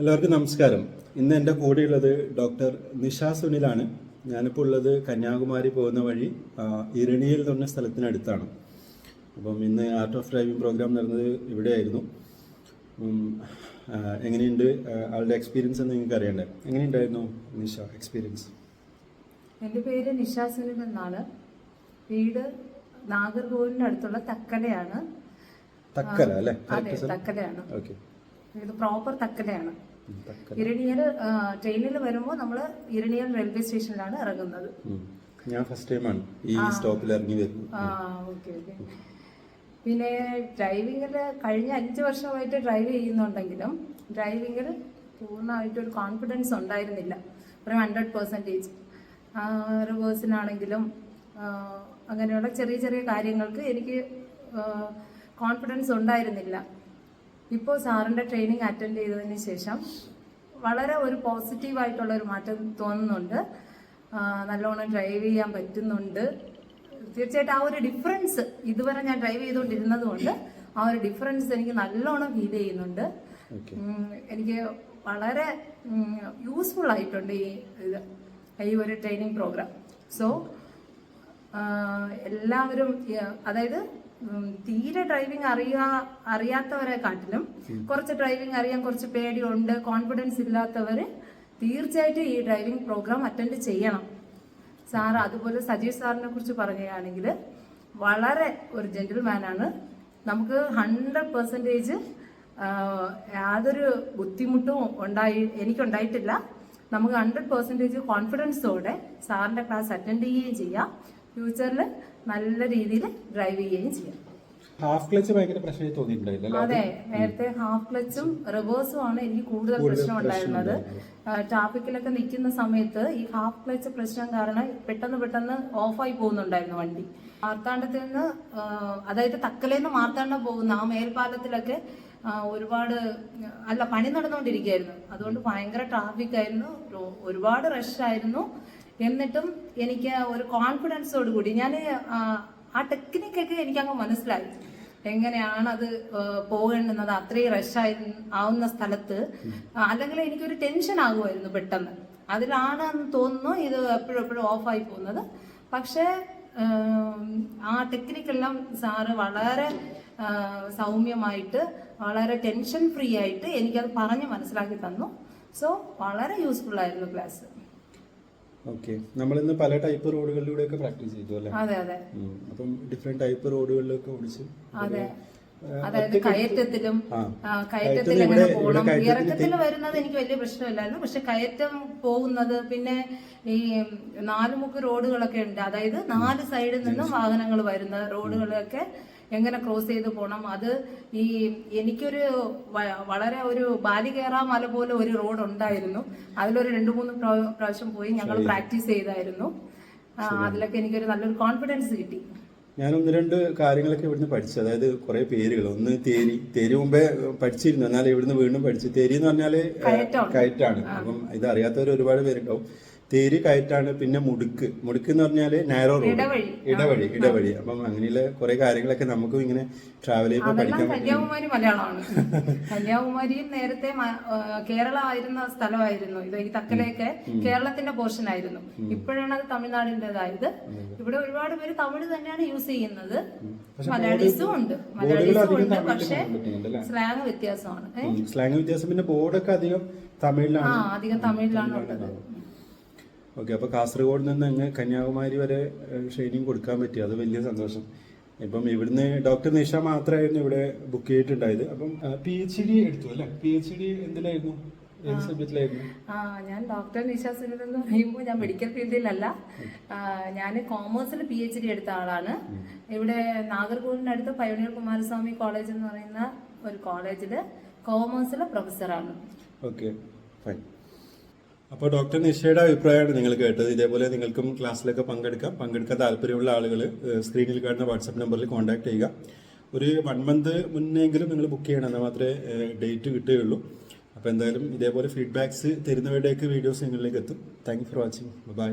എല്ലാവർക്കും നമസ്കാരം. ഇന്ന് എന്റെ കൂടെയുള്ളത് ഡോക്ടർ നിഷ സുനിലാണ്. ഞാനിപ്പോൾ ഉള്ളത് കന്യാകുമാരി പോകുന്ന വഴി ഇരണിയിൽ എന്ന് പറഞ്ഞ സ്ഥലത്തിനടുത്താണ്. അപ്പം ഇന്ന് ആർട്ട് ഓഫ് ഡ്രൈവിംഗ് പ്രോഗ്രാം നടന്നത് ഇവിടെയായിരുന്നു. എങ്ങനെയുണ്ട് ആളുടെ എക്സ്പീരിയൻസ് എന്ന് നിങ്ങൾക്ക് അറിയണ്ടേ? എങ്ങനെയുണ്ടായിരുന്നു നിഷ എക്സ്പീരിയൻസ് എന്റെ പേര് നിഷ സുനിൽ എന്നാണ്. വീട് നാഗർകോവിലിനടുത്തുള്ള തക്കലയാണ്. തക്കല അല്ലേ? അതെ തക്കലയാണ്. ഓക്കെ ഇത് പ്രോപ്പർ തക്കലയാണ് ഇരണിയൽ ട്രെയിനിൽ വരുമ്പോൾ നമ്മൾ ഇരണിയൽ റെയിൽവേ സ്റ്റേഷനിലാണ് ഇറങ്ങുന്നത്. ഞാൻ ഫസ്റ്റ് ടൈമാണ് ഈ സ്റ്റോപ്പിൽ ഇറങ്ങി വരുന്നത്. ആ ഓക്കേ ഓക്കേ പിന്നെ ഡ്രൈവിംഗിൽ കഴിഞ്ഞ അഞ്ച് വർഷമായിട്ട് ഡ്രൈവ് ചെയ്യുന്നുണ്ടെങ്കിലും ഡ്രൈവിംഗിൽ പൂർണമായിട്ട് ഒരു കോൺഫിഡൻസ് ഉണ്ടായിരുന്നില്ല. ഒരു ഹൺഡ്രഡ് പെർസെന്റേജ് റിവേഴ്സിനാണെങ്കിലും അങ്ങനെയുള്ള ചെറിയ ചെറിയ കാര്യങ്ങൾക്ക് എനിക്ക് കോൺഫിഡൻസ് ഉണ്ടായിരുന്നില്ല. ഇപ്പോൾ സാറിന്റെ ട്രെയിനിങ് അറ്റൻഡ് ചെയ്തതിന് ശേഷം വളരെ ഒരു പോസിറ്റീവായിട്ടുള്ള ഒരു മാറ്റം തോന്നുന്നുണ്ട്. നല്ലോണം ഡ്രൈവ് ചെയ്യാൻ പറ്റുന്നുണ്ട്. തീർച്ചയായിട്ടും ആ ഒരു ഡിഫറൻസ് ഇതുവരെ ഞാൻ ഡ്രൈവ് ചെയ്തുകൊണ്ടിരുന്നത് കൊണ്ട് ആ ഒരു ഡിഫറൻസ് എനിക്ക് നല്ലോണം ഫീൽ ചെയ്യുന്നുണ്ട്. എനിക്ക് വളരെ യൂസ്ഫുൾ ആയിട്ടുണ്ട് ഈ ഇത് ഈ ഒരു ട്രെയിനിങ് പ്രോഗ്രാം. സോ എല്ലാവരും അതായത് തീരെ ഡ്രൈവിംഗ് അറിയാ അറിയാത്തവരെ കാട്ടിലും കുറച്ച് ഡ്രൈവിംഗ് അറിയാൻ കുറച്ച് പേടിയുണ്ട് കോൺഫിഡൻസ് ഇല്ലാത്തവര് തീർച്ചയായിട്ടും ഈ ഡ്രൈവിംഗ് പ്രോഗ്രാം അറ്റൻഡ് ചെയ്യണം. സാർ അതുപോലെ സജീവ് സാറിനെ കുറിച്ച് പറയുകയാണെങ്കിൽ വളരെ ഒരു ജെന്റിൽമാനാണ് നമുക്ക് ഹൺഡ്രഡ് പെർസെന്റേജ് യാതൊരു ബുദ്ധിമുട്ടും ഉണ്ടായി എനിക്കുണ്ടായിട്ടില്ല. നമുക്ക് ഹൺഡ്രഡ് പെർസെന്റേജ് കോൺഫിഡൻസോടെ സാറിന്റെ ക്ലാസ് അറ്റൻഡ് ചെയ്യുകയും ചെയ്യാം. ഫ്യൂച്ചറിൽ നല്ല രീതിയിൽ ഡ്രൈവ് ചെയ്യുകയും ചെയ്യാം. ഹാഫ് ക്ലച്ച് ഭയങ്കര പ്രശ്നമായി തോന്നിയിട്ടുണ്ടായില്ല? അതെ നേരത്തെ ഹാഫ് ക്ലച്ചും റിവേഴ്സും ആണ് എനിക്ക് കൂടുതൽ പ്രശ്നം ഉണ്ടായിരുന്നത്. ട്രാഫിക്കിലൊക്കെ നിൽക്കുന്ന സമയത്ത് ഈ ഹാഫ് ക്ലച്ച് പ്രശ്നം കാരണം പെട്ടെന്ന് പെട്ടെന്ന് ഓഫായി പോകുന്നുണ്ടായിരുന്നു വണ്ടി. മാർത്താണ്ഡത്തിൽ നിന്ന് അതായത് തക്കലേന്ന് മാർത്താണ്ഡം പോകുന്ന ആ മേൽപ്പാലത്തിലൊക്കെ ഒരുപാട് അല്ല പണി നടന്നുകൊണ്ടിരിക്കുകയായിരുന്നു. അതുകൊണ്ട് ഭയങ്കര ട്രാഫിക് ആയിരുന്നു. ഒരുപാട് റഷ് ആയിരുന്നു. എന്നിട്ടും എനിക്ക് ഒരു കോൺഫിഡൻസോട് കൂടി. ഞാൻ ആ ടെക്നിക്കൊക്കെ എനിക്കങ്ങ് മനസ്സിലായി. എങ്ങനെയാണ് അത് പോകേണ്ടുന്നത് അത്രയും റഷായി ആവുന്ന സ്ഥലത്ത് അല്ലെങ്കിൽ എനിക്കൊരു ടെൻഷൻ ആകുമായിരുന്നു പെട്ടെന്ന്. അതിലാണെന്ന് തോന്നുന്നു ഇത് എപ്പോഴും എപ്പോഴും ഓഫായി പോകുന്നത്. പക്ഷേ ആ ടെക്നിക്കെല്ലാം സാറ് വളരെ സൗമ്യമായിട്ട് വളരെ ടെൻഷൻ ഫ്രീ ആയിട്ട് എനിക്കത് പറഞ്ഞ് മനസ്സിലാക്കി തന്നു. സോ വളരെ യൂസ്ഫുൾ ആയിരുന്നു ക്ലാസ് ഓക്കെ. നമ്മളിന്ന് പല ടൈപ്പ് റോഡുകളിലൂടെ ഒക്കെ പ്രാക്ടീസ് ചെയ്തു അല്ലേ? അതെ അതെ. അപ്പം ഡിഫറെന്റ് ടൈപ്പ് റോഡുകളിലൊക്കെ ഓടിച്ച് അതെ. അതായത് കയറ്റത്തിലും കയറ്റത്തിൽ എങ്ങനെ പോകണം ഇറക്കത്തിൽ വരുന്നത് എനിക്ക് വലിയ പ്രശ്നമില്ലായിരുന്നു. പക്ഷെ കയറ്റം പോകുന്നത് പിന്നെ ഈ നാലുമുക്ക് റോഡുകളൊക്കെ ഉണ്ട്. അതായത് നാല് സൈഡിൽ നിന്നും വാഹനങ്ങൾ വരുന്ന റോഡുകളൊക്കെ എങ്ങനെ ക്രോസ് ചെയ്ത് പോകണം അത് ഈ എനിക്കൊരു വളരെ ഒരു ബാലികേറാ മല പോലെ ഒരു റോഡ് ഉണ്ടായിരുന്നു. അതിലൊരു രണ്ട് മൂന്ന് പ്രാവശ്യം പോയി ഞങ്ങൾ പ്രാക്ടീസ് ചെയ്തായിരുന്നു. അതിലൊക്കെ എനിക്കൊരു നല്ലൊരു കോൺഫിഡൻസ് കിട്ടി. ഞാൻ ഒന്ന് രണ്ട് കാര്യങ്ങളൊക്കെ ഇവിടുന്ന് പഠിച്ചു. അതായത് കുറെ പേരുകൾ. ഒന്ന് തേരി തേരി മുമ്പേ പഠിച്ചിരുന്നു. എന്നാൽ ഇവിടുന്ന് വീണ്ടും പഠിച്ചു. തേരി എന്ന് പറഞ്ഞാൽ കയറ്റാണ്. അപ്പം ഇത് അറിയാത്തവർ ഒരുപാട് പേരുണ്ടാവും. തേരി കയറ്റാണ് പിന്നെ മുടുക്ക്. മുടുക്ക് എന്ന് പറഞ്ഞാൽ നാരോ റോഡ് ഇടവഴി. ഇടവഴി അപ്പം അങ്ങനെയുള്ള കുറെ കാര്യങ്ങളൊക്കെ നമുക്കും ഇങ്ങനെ ട്രാവൽ ചെയ്യുമ്പോൾ പഠിക്കാൻ കന്യാകുമാരി മലയാളമാണ്. കന്യാകുമാരിയും നേരത്തെ കേരളമായിരുന്ന സ്ഥലമായിരുന്നു. ഇത് ഈ തക്കലയൊക്കെ കേരളത്തിന്റെ പോർഷൻ ആയിരുന്നു. ഇപ്പോഴാണ് അത് തമിഴ്നാടിന്റെതായത് ഇവിടെ ഒരുപാട് പേര് തമിഴ് തന്നെയാണ് യൂസ് ചെയ്യുന്നത്. മലയാളീസും ഉണ്ട്. മലയാളീസും ഉണ്ട്. പക്ഷെ സ്ലാങ് വ്യത്യാസമാണ്? സ്ലാങ് വ്യത്യാസം. പിന്നെ ബോർഡൊക്കെ അധികം തമിഴിലാണ്. അധികം തമിഴിലാണ് ഉള്ളത്. ഓക്കെ അപ്പോൾ കാസർഗോഡ് നിന്ന് അങ്ങ് കന്യാകുമാരി വരെ ഷെയ്ഡിങ് കൊടുക്കാൻ പറ്റി. അത് വലിയ സന്തോഷം. ഇപ്പം ഇവിടുന്ന് ഡോക്ടർ നിഷ മാത്രമായിരുന്നു ഇവിടെ ബുക്ക് ചെയ്തിട്ടുണ്ടായത്. അപ്പം പി എച്ച് ഡി എടുത്തു അല്ലേ? പി എച്ച് ഡി എന്തിലായിരുന്നു? ഞാൻ ഡോക്ടർ നിഷ സുനിൽ എന്ന് പറയുമ്പോൾ ഞാൻ മെഡിക്കൽ ഫീൽഡിലല്ല ഞാൻ കോമേഴ്സിൽ പി എച്ച് ഡി എടുത്ത ആളാണ്. ഇവിടെ നാഗർകോവിലിനടുത്ത് അടുത്ത് പയോണിയർ കുമാരസ്വാമി കോളേജ് എന്ന് പറയുന്ന ഒരു കോളേജിൽ കോമേഴ്സിലെ പ്രൊഫസറാണ് ഓക്കെ ഫൈൻ അപ്പോൾ ഡോക്ടർ നിഷയുടെ അഭിപ്രായമാണ് നിങ്ങൾ കേട്ടത്. ഇതേപോലെ നിങ്ങൾക്കും ക്ലാസ്സിലൊക്കെ പങ്കെടുക്കാം. പങ്കെടുക്കാൻ താല്പര്യമുള്ള ആളുകൾ സ്ക്രീനിൽ കാണുന്ന വാട്സപ്പ് നമ്പറിൽ കോൺടാക്ട് ചെയ്യുക. ഒരു വൺ മന്ത് മുന്നെങ്കിലും നിങ്ങൾ ബുക്ക് ചെയ്യണം. എന്നാൽ മാത്രമേ ഡേറ്റ് കിട്ടുകയുള്ളൂ. അപ്പോൾ എന്തായാലും ഇതേപോലെ ഫീഡ്ബാക്സ് തരുന്നവരുടെയൊക്കെ വീഡിയോസ് നിങ്ങളിലേക്ക് എത്തും. Thank for watching bye